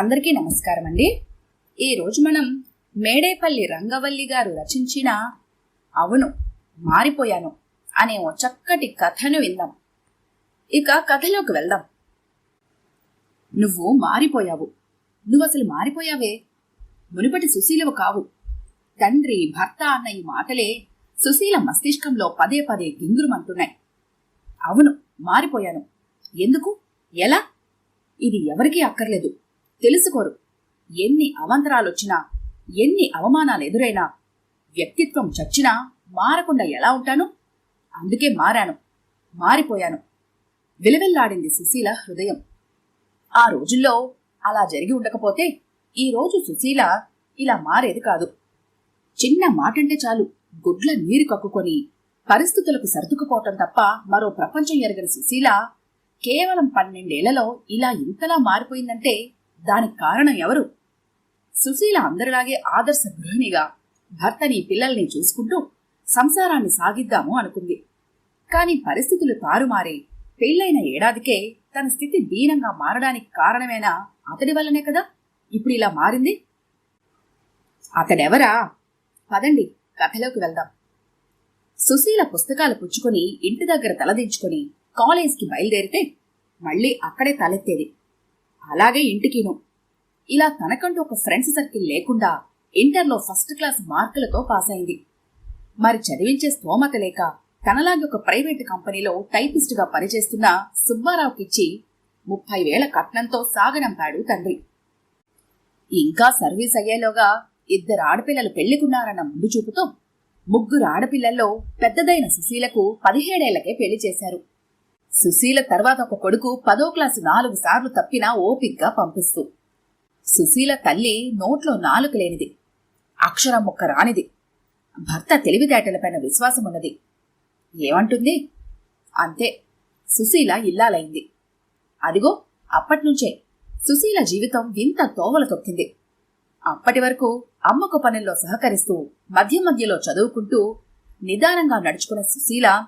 అందరికీ నమస్కారం అండి ఈరోజు మనం మేడేపల్లి రంగవల్లి గారు రచించిన అవును మారిపోయాను అనే ఓ చక్కటి కథను విందాం. ఇక కథలోకి వెళ్దాం. నువ్వు మారిపోయావు. నువ్వు అసలు మారిపోయావే? మునుపటి సుశీలవు కావు. తండ్రి భర్త అన్న ఈ మాటలే సుశీల మస్తిష్కంలో పదే పదే గింగురుమంటున్నాయి. అవును మారిపోయాను. ఎందుకు? ఎలా? ఇది ఎవరికీ అక్కర్లేదు. తెలుసుకోరు. ఎన్ని అవంతరాలొచ్చినా ఎన్ని అవమానాలు ఎదురైనా వ్యక్తిత్వం చచ్చినా మారకుండా ఎలా ఉంటాను? అందుకే మారాను మారిపోయాను. విలవిల్లాడింది సుశీల హృదయం. ఆ రోజుల్లో అలా జరిగి ఉండకపోతే ఈ రోజు సుశీల ఇలా మారేది కాదు. చిన్న మాటంటే చాలు గుడ్ల నీరు కక్కుకొని పరిస్థితులకు సర్దుకుపోవటం తప్ప మరో ప్రపంచం ఎరగని సుశీల కేవలం పన్నెండేళ్ళలో ఇలా ఇంతలా మారిపోయిందంటే దానికి కారణం ఎవరు? సుశీల అందరిలాగే ఆదర్శ గృహిణిగా భర్తని పిల్లల్ని చూసుకుంటూ సంసారాన్ని సాగిద్దాము అనుకుంది. కాని పరిస్థితులు తారుమారి. పెళ్ళైన ఏడాదికే తన స్థితి దీనంగా మారడానికి కారణమేనా అతడి వల్లనే కదా ఇప్పుడు ఇలా మారింది? అతడెవరా? పదండి కథలోకి వెళ్దాం. సుశీల పుస్తకాలు పుచ్చుకొని ఇంటి దగ్గర తలదించుకొని కాలేజ్కి బయలుదేరితే మళ్ళీ అక్కడే తలెత్తేది. అలాగే ఇంటికిను. ఇలా తనకంటూ ఒక ఫ్రెండ్స్ సర్కిల్ లేకుండా ఇంటర్లో ఫస్ట్ క్లాస్ మార్కులతో పాస్ అయింది మరి చదివించే స్తోమత లేక తనలాగే ఒక ప్రైవేట్ కంపెనీలో టైపిస్టుగా పనిచేస్తున్న సుబ్బారావుకిచ్చి ముప్పై వేల కట్నంతో సాగనంపాడు తండ్రి. ఇంకా సర్వీస్ అయ్యేలోగా ఇద్దరు ఆడపిల్లలు పెళ్ళికున్నారన్న ముందు చూపుతో ముగ్గురు ఆడపిల్లల్లో పెద్దదైన సుశీలకు పదిహేడేళ్ళకే పెళ్ళి చేశారు. సుశీల తర్వాత ఒక కొడుకు పదో క్లాసు నాలుగు సార్లు తప్పినా ఓపిక్గా పంపిస్తూ. సుశీల తల్లి నోట్లో నాలుక లేనిది. అక్షరం ముక్క రానిది. భర్త తెలివితేటలపైన విశ్వాసమున్నది. ఏమంటుంది? అంతే. సుశీల ఇల్లాలైంది. అదిగో అప్పట్నుంచే సుశీల జీవితం వింత తోవల తొక్కింది. అప్పటి వరకు అమ్మకు పనుల్లో సహకరిస్తూ మధ్య మధ్యలో చదువుకుంటూ నిదానంగా నడుచుకున్న సుశీల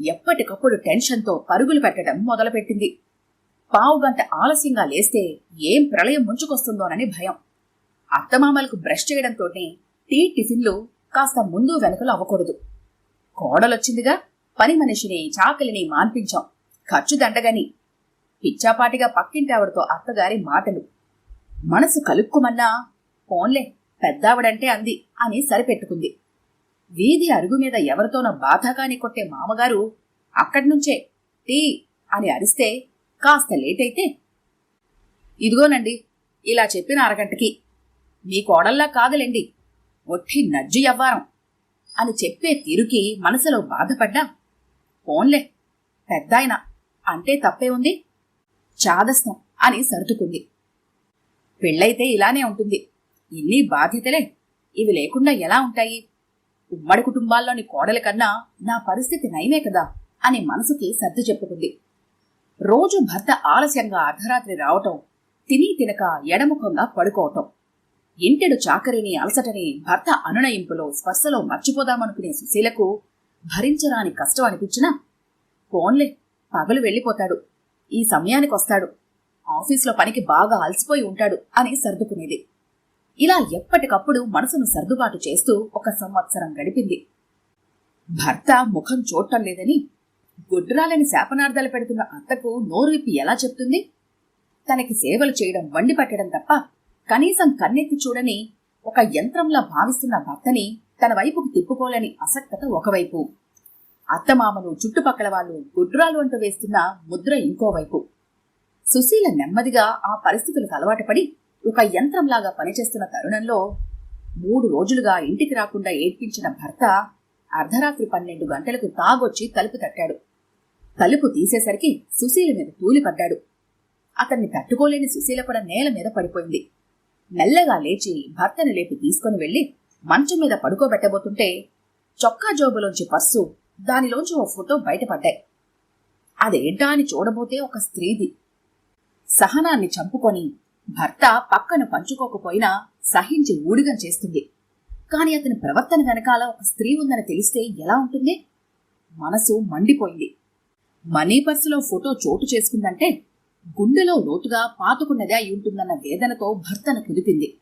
ఎప్పటికప్పుడు టెన్షన్తో పరుగులు పెట్టడం మొదలుపెట్టింది. పావుగంట ఆలస్యంగా లేస్తే ఏం ప్రళయం ముంచుకొస్తుందోనని భయం. అత్తమామలకు బ్రష్ చేయడంతోనే టీ టిఫిన్లు కాస్త ముందు వెనకలు అవ్వకూడదు. కోడలొచ్చిందిగా పని మనిషిని చాకలిని మాన్పించాం. ఖర్చు దండగని. పిచ్చాపాటిగా పక్కింటావిడతో అత్తగారి మాటలు. మనసు కలుక్కుమన్నా పోన్లే పెద్దావిడంటే అంది అని సరిపెట్టుకుంది. వీధి అరుగు మీద ఎవరితోనో బాధాకాని కొట్టే మామగారు అక్కడ్నుంచే టీ అని అరిస్తే కాస్త లేట్ అయితే ఇదిగోనండి ఇలా చెప్పిన అరగంటకి మీ కోడల్లా కాదులేండి ఒట్టి నజ్జు ఎవ్వారం అని చెప్పే తీరుకి మనసులో బాధపడ్డా పోన్లే పెద్దాయన అంటే తప్పే ఉంది చాదస్తం అని సర్దుకుంది. పెళ్ళైతే ఇలానే ఉంటుంది ఇన్ని బాధ్యతలే ఇవి లేకుండా ఎలా ఉంటాయి? ఉమ్మడి కుటుంబాల్లోని కోడల కన్నా నా పరిస్థితి నయమే కదా అని మనసుకి సర్దు చెప్పుకుంది. రోజు భర్త ఆలస్యంగా అర్ధరాత్రి రావటం తిని తినక ఎడముఖంగా పడుకోవటం. ఇంటెడు చాకరిని అలసటని భర్త అనునయింపులో స్పర్శలో మర్చిపోదామనుకునే సుశీలకు భరించరాని కష్టం అనిపించినా పోన్లే పగలు వెళ్ళిపోతాడు ఈ సమయానికి వస్తాడు ఆఫీసులో పనికి బాగా అలసిపోయి ఉంటాడు అని సర్దుకునేది. ఇలా ఎప్పటికప్పుడు మనసును సర్దుబాటు చేస్తూ ఒక సంవత్సరం గడిపింది. భర్త ముఖం చూడటం లేదని గుడ్రాలని శాపనార్థాలు పెడుతున్న అత్తకు నోరు విప్పి ఎలా చెప్తుంది? తనకి సేవలు చేయడం వండి పట్టడం తప్ప కనీసం కన్నెత్తి చూడని ఒక యంత్రంలా భావిస్తున్న భర్తని తన వైపుకు తిప్పుకోలేని అసక్తత ఒకవైపు. అత్తమామను చుట్టుపక్కల వాళ్ళు గుడ్రాలు అంటూ వేస్తున్న ముద్ర ఇంకోవైపు. సుశీల నెమ్మదిగా ఆ పరిస్థితులకు అలవాటు పడి ఒక యంత్రంలాగా పనిచేస్తున్న తరుణంలో మూడు రోజులుగా ఇంటికి రాకుండా ఏడ్పించిన భర్త అర్ధరాత్రి పన్నెండు గంటలకు తాగొచ్చి తలుపు తట్టాడు. తలుపు తీసేసరికి సుశీల మీద తూలిపడ్డాడు అతన్ని తట్టుకోలేని సుశీల కూడా నేల మీద పడిపోయింది. మెల్లగా లేచి భర్తను లేపి తీసుకుని వెళ్ళి మంచం మీద పడుకోబెట్టబోతుంటే చొక్కా జోబులోంచి పర్సు దానిలోంచి ఓ ఫోటో బయటపడ్డాయి. అదేంటా అని చూడబోతే ఒక స్త్రీది. సహనాన్ని చంపుకొని భర్త పక్కన పంచుకోకపోయినా సహించి ఊడిగం చేస్తుంది. కాని అతని ప్రవర్తన వెనకాల ఒక స్త్రీ ఉందని తెలిస్తే ఎలా ఉంటుంది? మనసు మండిపోయింది. మనీ పర్సులో ఫోటో చోటు చేసుకుందంటే గుండెలో లోతుగా పాతుకున్నదే అయి ఉంటుందన్న వేదనతో భర్తను కుదిపింది.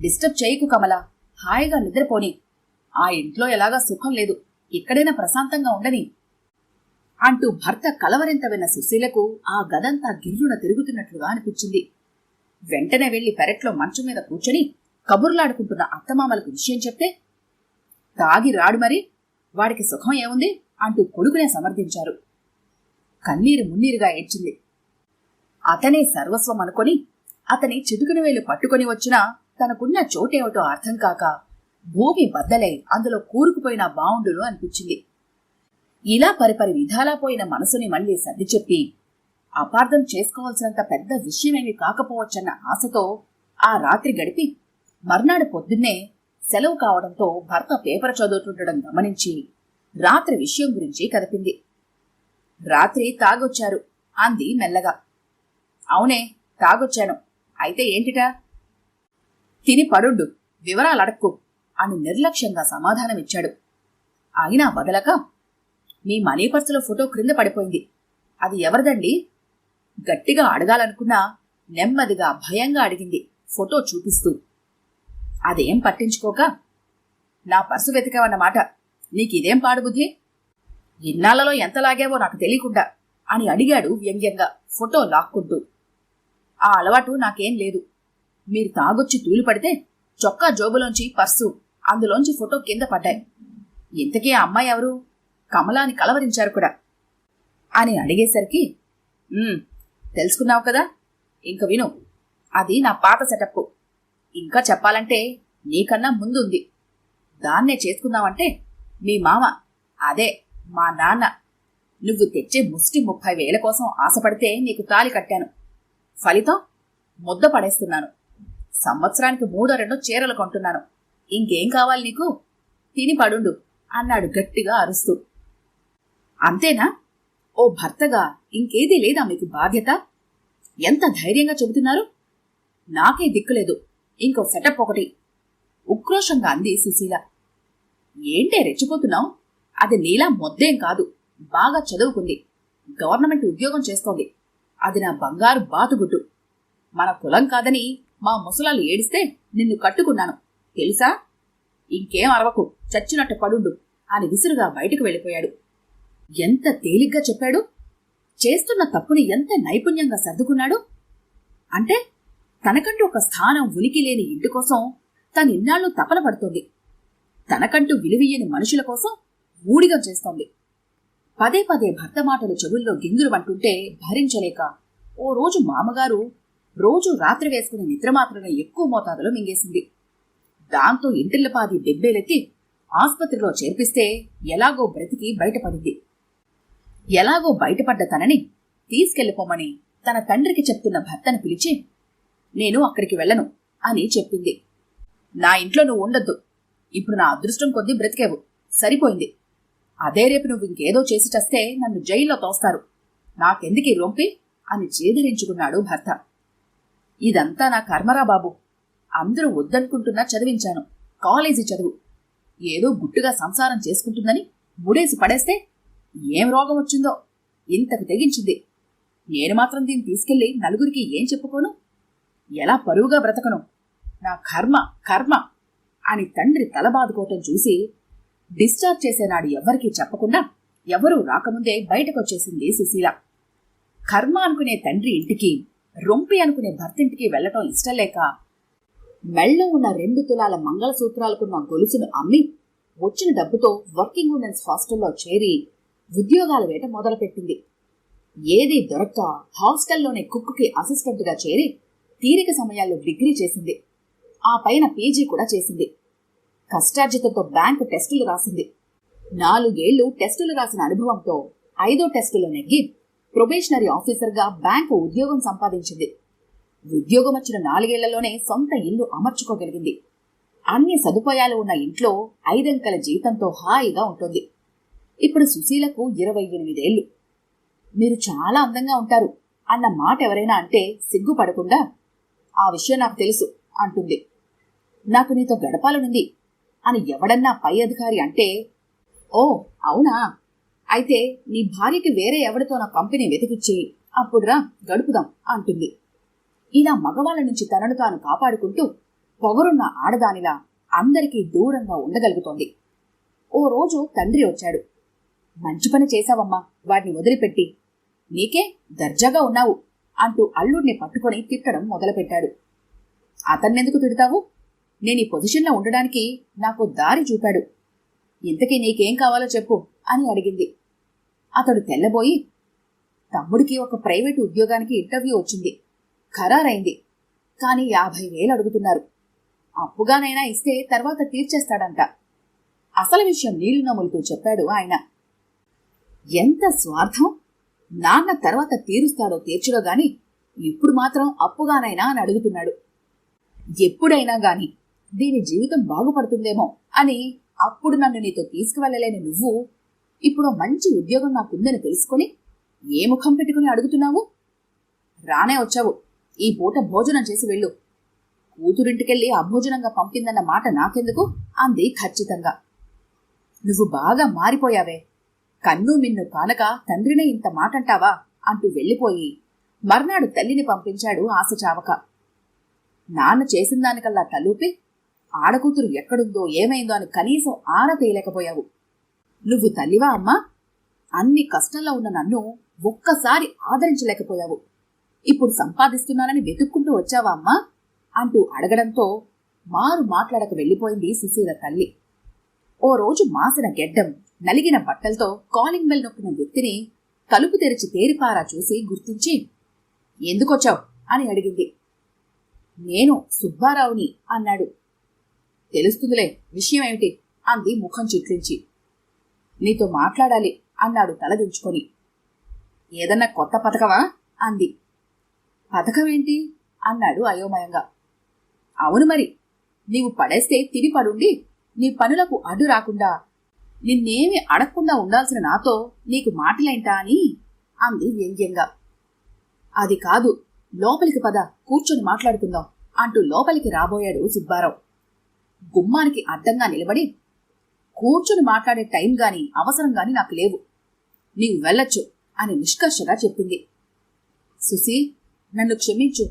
డిస్టర్బ్ చేయకు కమల. హాయిగా నిద్రపోని. ఆ ఇంట్లో ఎలాగా సుఖం లేదు. ఎక్కడైనా ప్రశాంతంగా ఉండని. అంటూ భర్త కలవరింత విన్న సుశీలకు ఆ గదంతా గిర్రున తిరుగుతున్నట్లుగా అనిపించింది. వెంటనే వెళ్ళి పెరట్లో మంచం మీద కూర్చొని కబుర్లాడుకుంటున్న అత్తమామలకు విషయం చెప్తే తాగి రాడు మరి వాడికి సుఖం ఏముంది? అంటూ కొడుకునే సమర్థించారు. కన్నీరు మున్నీరుగా ఏడ్చింది. అతనే సర్వస్వం అనుకొని అతని చిటుకుని వేలు పట్టుకొని వచ్చినా తనకున్న చోటేమిటో అర్థం కాక భూమి బద్దలై అందులో కూరుకుపోయిన బావుండును అనిపించింది. ఇలా పరిపరి విధాలా పోయిన మనసుని మళ్ళీ సర్ది చెప్పి అపార్థం చేసుకోవాల్సినంత పెద్ద విషయమేమి కాకపోవచ్చన్న ఆశతో ఆ రాత్రి గడిపి మర్నాడు పొద్దున్నే సెలవు కావడంతో భర్త పేపర్ చదువుతుండడం గమనించి రాత్రి విషయం గురించి కదిపింది. రాత్రి తాగొచ్చారు అంది మెల్లగా. అవునే తాగొచ్చాను. అయితే ఏంటిటా? తిని పడుండు వివరాలు అడక్కు అని నిర్లక్ష్యంగా సమాధానమిచ్చాడు. అయినా వదలక మీ మనీ పర్సులో ఫోటో క్రింద పడిపోయింది. అది ఎవరిదండి? గట్టిగా అడగాలనుకున్నా నెమ్మదిగా భయంగా అడిగింది. ఫోటో చూపిస్తూ. అదేం పట్టించుకోక? నా పర్సు వెతికావన్నమాట. నీకిదేం పాడుబుద్ధి? ఇన్నాళ్ళలో ఎంత లాగావో నాకు తెలియకుండా అని అడిగాడు వ్యంగ్యంగా ఫోటో లాక్కుంటూ. ఆ అలవాటు నాకేం లేదు. మీరు తాగొచ్చి తూలు పడితే చొక్కా జోబులోంచి పర్సు అందులోంచి ఫోటో కింద పడ్డాయి. ఇంతకీ ఆ అమ్మాయి ఎవరు? కమలాని కలవరించారు కూడా. అని అడిగేసరికి తెలుసుకున్నావు కదా? ఇంక విను. అది నా పాత సెటప్ ఇంకా చెప్పాలంటే నీకన్నా ముందుంది. దాన్నే చేసుకుందామంటే మీ మామ అదే మా నాన్న. నువ్వు తెచ్చే ముష్టి ముప్పై వేల కోసం ఆశపడితే నీకు తాలి కట్టాను. ఫలితం ముద్ద పడేస్తున్నాను. సంవత్సరానికి మూడో రెండో చీరలు కొంటున్నాను. ఇంకేం కావాలి నీకు? తిని పడుండు అన్నాడు గట్టిగా అరుస్తూ. అంతేనా? ఓ భర్తగా ఇంకేదీ లేదా మీకు బాధ్యత? ఎంత ధైర్యంగా చెబుతున్నారు? నాకే దిక్కులేదు. ఇంకో సెటప్ ఒకటి. ఉక్రోషంగా అంది సుశీల. ఏంటే రెచ్చిపోతున్నావు? అది నీలా మొద్దేం కాదు. బాగా చదువుకుంది. గవర్నమెంట్ ఉద్యోగం చేస్తోంది. అది నా బంగారు బాతుగుడ్డు మన కులం కాదని మా ముసలాలు ఏడిస్తే నిన్ను కట్టుకున్నాను. తెలుసా? ఇంకేం అరవకు. చచ్చినట్టు పడుండు అని విసురుగా బయటకు వెళ్ళిపోయాడు. ఎంత తేలిగ్గా చెప్పాడు? చేస్తున్న తప్పుని ఎంత నైపుణ్యంగా సర్దుకున్నాడు? అంటే తనకంటూ ఒక స్థానం ఉనికి లేని ఇంటి కోసం తను ఇన్నాళ్ళు తపన పడుతోంది. తనకంటూ విలువయ్యని మనుషుల కోసం ఊడిగం చేస్తోంది. పదే పదే భర్త మాటలు చెవుల్లో గింగురు అంటుంటే భరించలేక ఓ రోజు మామగారు రోజు రాత్రి వేసుకునే నిద్రమాత్రను ఎక్కువ మోతాదులో మింగేసింది. దాంతో ఇంటిల్లపాది దెబ్బేలెత్తి ఆస్పత్రిలో చేర్పిస్తే ఎలాగో బ్రతికి బయటపడింది. ఎలాగో బయటపడ్డ తనని తీసుకెళ్ళిపోమని తన తండ్రికి చెప్తున్న భర్తను పిలిచి నేను అక్కడికి వెళ్ళను అని చెప్పింది. నా ఇంట్లో నువ్వు ఉండొద్దు. ఇప్పుడు నా అదృష్టం కొద్దీ బ్రతికేవు. సరిపోయింది. అదే రేపు నువ్వు ఇంకేదో చేసి చస్తే నన్ను జైల్లో తోస్తారు. నాకెందుకీ రొంపి? అని చేదిరించుకున్నాడు భర్త. ఇదంతా నా కర్మరా బాబు. అందరూ వద్దనుకుంటున్నా చదివించాను. కాలేజీ చదువు. ఏదో గుట్టుగా సంసారం చేసుకుంటుందని ముడేసి పడేస్తే ఏం రోగం వచ్చిందో ఇంతకు తెగించింది. నేను మాత్రం దీన్ని తీసుకెళ్ళి నలుగురికి ఏం చెప్పుకోను? ఎలా పరువుగా బ్రతకను? నా కర్మ కర్మ అని తండ్రి తల బాదుకోవటం చూసి డిశ్చార్జ్ చేసేనాడు ఎవ్వరికీ చెప్పకుండా ఎవరూ రాకముందే బయటకొచ్చేసింది సుశీల. కర్మ అనుకునే తండ్రి ఇంటికి రొంపి అనుకునే భర్తింటికి వెళ్ళటం ఇష్టం లేక మెళ్ళ ఉన్న రెండు తులాల మంగళసూత్రాలకున్న గొలుసును అమ్మి వచ్చిన డబ్బుతో వర్కింగ్ ఉమెన్స్ హాస్టల్లో చేరి ఉద్యోగాల వేట మొదలుపెట్టింది. ఏదీ దొరక్క హాస్టల్లోనే కుక్కుకి అసిస్టెంట్గా చేరి తీరిక సమయాల్లో డిగ్రీ చేసింది. ఆ పైన పీజీ కూడా చేసింది. కష్టార్జితంతో బ్యాంకు టెస్టులు రాసింది. నాలుగేళ్ళు టెస్టులు రాసిన అనుభవంతో ఐదో టెస్టులో నెగ్గి ప్రొబేషనరీ ఆఫీసర్గా బ్యాంకు ఉద్యోగం సంపాదించింది. ఉద్యోగం వచ్చిన నాలుగేళ్ళలోనే సొంత ఇల్లు అమర్చుకోగలిగింది. అన్ని సదుపాయాలు ఉన్న ఇంట్లో ఐదంకెల జీతంతో హాయిగా ఉంటుంది. ఇప్పుడు సుశీలకు ఇరవై ఎనిమిదేళ్ళు మీరు చాలా అందంగా ఉంటారు అన్న మాట ఎవరైనా అంటే సిగ్గుపడకుండా ఆ విషయం నాకు తెలుసు అంటుంది. నాకు నీతో గడపాలనుంది అని ఎవడన్నా పై అధికారి అంటే ఓ అవునా? అయితే నీ భార్యకి వేరే ఎవరితో నా కంపెనీ వెతికిచ్చి అప్పుడురా గడుపుదాం అంటుంది. ఇలా మగవాళ్ళ నుంచి తనను తాను కాపాడుకుంటూ పొగరున్న ఆడదానిలా అందరికీ దూరంగా ఉండగలుగుతోంది. ఓ రోజు తండ్రి వచ్చాడు. మంచి పని చేశావమ్మా వాడిని వదిలిపెట్టి. నీకే దర్జాగా ఉన్నావు అంటూ అల్లుడిని పట్టుకొని తిట్టడం మొదలుపెట్టాడు. అతన్నెందుకు తిడతావు? నేను ఈ పొజిషన్లో ఉండడానికి నాకు దారి చూపాడు. ఇంతకీ నీకేం కావాలో చెప్పు అని అడిగింది. అతడు తెల్లబోయి తమ్ముడికి ఒక ప్రైవేటు ఉద్యోగానికి ఇంటర్వ్యూ వచ్చింది. ఖరారైంది. కానీ యాభై వేలు అడుగుతున్నారు. అప్పుగానైనా ఇస్తే తర్వాత తీర్చేస్తాడంట. అసలు విషయం నీళ్ళు నములుతూ చెప్పాడు ఆయన. ఎంత స్వార్థం? నాన్న తర్వాత తీరుస్తాడో తీర్చడో గాని ఇప్పుడు మాత్రం అప్పుగానైనా అని అడుగుతున్నాడు. ఎప్పుడైనా గాని దీని జీవితం బాగుపడుతుందేమో అని అప్పుడు నన్ను నీతో తీసుకువెళ్ళలేని నువ్వు ఇప్పుడు మంచి ఉద్యోగం నాకుందని తెలుసుకొని ఏ ముఖం పెట్టుకుని అడుగుతున్నావు? రానే వచ్చావు. ఈ పూట భోజనం చేసి వెళ్ళు. కూతురింటికెళ్ళి అభోజనంగా పంపిందన్న మాట నాకెందుకు? అంది ఖచ్చితంగా. నువ్వు బాగా మారిపోయావే. కన్ను మిన్ను కానక తండ్రినే ఇంత మాటంటావా? అంటూ వెళ్ళిపోయి మర్నాడు తల్లిని పంపించాడు ఆశ చావక. నాన్న చేసిన దానికల్లా తలూపి ఆడకూతురు ఎక్కడుందో ఏమైందో అని కనీసం ఆన తేయలేకపోయావు. నువ్వు తల్లివా అమ్మా? అన్ని కష్టంలో ఉన్న నన్ను ఒక్కసారి ఆదరించలేకపోయావు. ఇప్పుడు సంపాదిస్తున్నానని వెతుక్కుంటూ వచ్చావా అమ్మా? అంటూ అడగడంతో మారు మాట్లాడక వెళ్ళిపోయింది సుశీల తల్లి. ఓ రోజు మాసిన గెడ్డం నలిగిన బట్టలతో కాలింగ్ బెల్ నొక్కిన వ్యక్తిని తలుపు తెరిచి తేరిపారా చూసి గుర్తించి ఎందుకొచ్చావు? అని అడిగింది. నేను సుబ్బారావుని అన్నాడు. తెలుస్తుందిలే విషయం ఏమిటి? అంది ముఖం చిట్లించి. నీతో మాట్లాడాలి అన్నాడు తలదించుకొని ఏదన్నా కొత్త పథకమా? అంది. పథకమేంటి? అన్నాడు అయోమయంగా. అవును మరి నీవు పడేస్తే తిని పడుండి నీ పనులకు అడ్డు రాకుండా నిన్నేమి అడగకుండా ఉండాల్సిన నాతో నీకు మాటలేంటా అని అంది వ్యంగ్యంగా. అది కాదు లోపలికి పద కూర్చొని మాట్లాడుకుందాం అంటూ లోపలికి రాబోయాడు సుబ్బారావు. గుమ్మానికి అడ్డంగా నిలబడి కూర్చొని మాట్లాడే టైం గాని అవసరం గాని నాకు లేవు. నీవు వెళ్ళొచ్చు అని నిష్కర్షగా చెప్పింది. సుశీ నన్ను క్షమించు.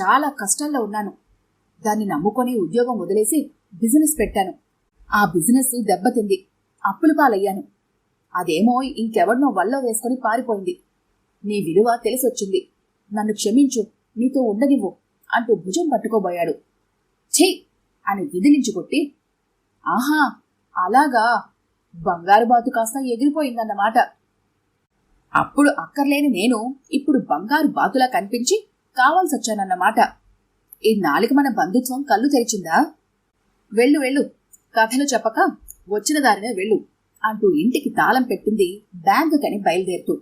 చాలా కష్టాల్లో ఉన్నాను. దాన్ని నమ్ముకొని ఉద్యోగం వదిలేసి బిజినెస్ పెట్టాను. ఆ బిజినెస్ దెబ్బతింది. అప్పులు పాలయ్యాను. అదేమో ఇంకెవడినో వల్ల వేసుకొని పారిపోయింది. నీ విలువ తెలిసొచ్చింది. నన్ను క్షమించు నీతో ఉండనివ్వు అంటూ భుజం పట్టుకోబోయాడు. ఛీ! అని విధిలించి కొట్టి ఆహా! అలాగా! బంగారు బాతు కాస్త ఎగిరిపోయిందన్నమాట. అప్పుడు అక్కర్లేని నేను ఇప్పుడు బంగారు బాతులా కనిపించి కావాల్సొచ్చానన్నమాట. ఈ నాలుగు మన బంధుత్వం కళ్ళు తెరిచిందా? వెళ్ళు వెళ్ళు. కథలు చెప్పక వచ్చిన దారినే వెళ్ళు అంటూ ఇంటికి తాళం పెట్టింది బ్యాంకుకని బయలుదేరుతూ.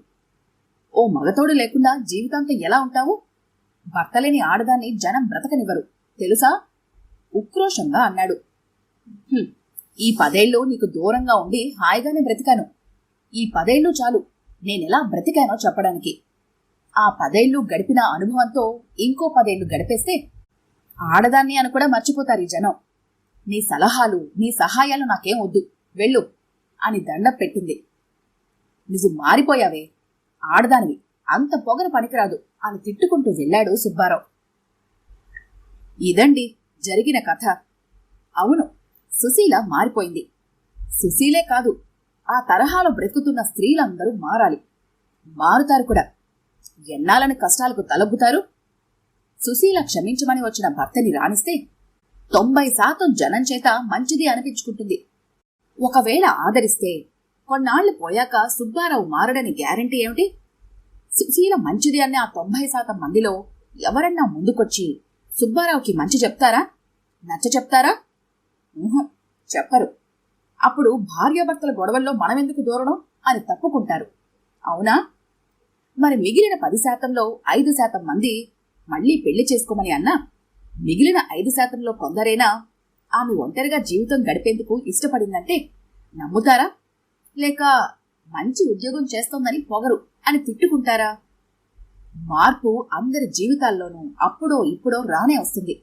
ఓ మగతోడు లేకుండా జీవితాంతం ఎలా ఉంటావు? భర్తలేని ఆడదాన్ని జనం బ్రతకనివ్వరు. తెలుసా? ఉక్రోషంగా అన్నాడు. ఈ పదేళ్ళు నీకు దూరంగా ఉండి హాయిగానే బ్రతికాను. ఈ పదేళ్ళు చాలు నేనెలా బ్రతికానో చెప్పడానికి. ఆ పదేళ్ళు గడిపిన అనుభవంతో ఇంకో పదేళ్ళు గడిపేస్తే ఆడదాన్ని అని కూడా మర్చిపోతారు ఈ జనం. నీ సలహాలు నీ సహాయాలు నాకేం వద్దు. వెళ్ళు అని దండం పెట్టింది. నువ్వు మారిపోయావే. ఆడదానివి. అంత పొగరు పనికిరాదు అని తిట్టుకుంటూ వెళ్ళాడు సుబ్బారావు. ఇదండి జరిగిన కథ. అవును సుశీల మారిపోయింది. సుశీలే కాదు ఆ తరహాలో బ్రతుకుతున్న స్త్రీలందరూ మారాలి. మారుతారు కూడా. ఎన్నాలని కష్టాలకు తలబుతారు సుశీల క్షమించమని వచ్చిన భర్తని రాణిస్తే తొంభై శాతం జనం చేత మంచిది అనిపించుకుంటుంది. ఒకవేళ ఆదరిస్తే కొన్నాళ్ళు పోయాక సుబ్బారావు మారడని గ్యారంటీ ఏమిటి? సుశీల మంచిది అనే ఆ తొంభై శాతం మందిలో ఎవరన్నా ముందుకొచ్చి సుబ్బారావుకి మంచి చెప్తారా? నచ్చ చెప్తారా? చెప్పరు. అప్పుడు భార్యాభర్తల గొడవల్లో మనమెందుకు దూరడం అని తప్పుకుంటారు. అవునా? మరి మిగిలిన పది శాతంలో ఐదు శాతం మంది మళ్ళీ పెళ్ళి చేసుకోమని అన్నా? మిగిలిన ఐదు శాతంలో కొందరైనా ఆమె ఒంటరిగా జీవితం గడిపేందుకు ఇష్టపడిందంటే నమ్ముతారా? లేక మంచి ఉద్యోగం చేస్తోందని పొగరు అని తిట్టుకుంటారా? మార్పు అందరి జీవితాల్లోనూ అప్పుడో ఇప్పుడో రానే వస్తుంది.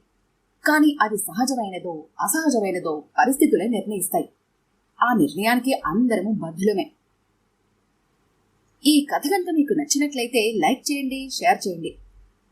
కానీ అది సహజమైనదో అసహజమైనదో పరిస్థితులే నిర్ణయిస్తాయి. ఆ నిర్ణయానికి అందరము బద్ధులమే. ఈ కథ కనుక మీకు నచ్చినట్లయితే లైక్ చేయండి షేర్ చేయండి.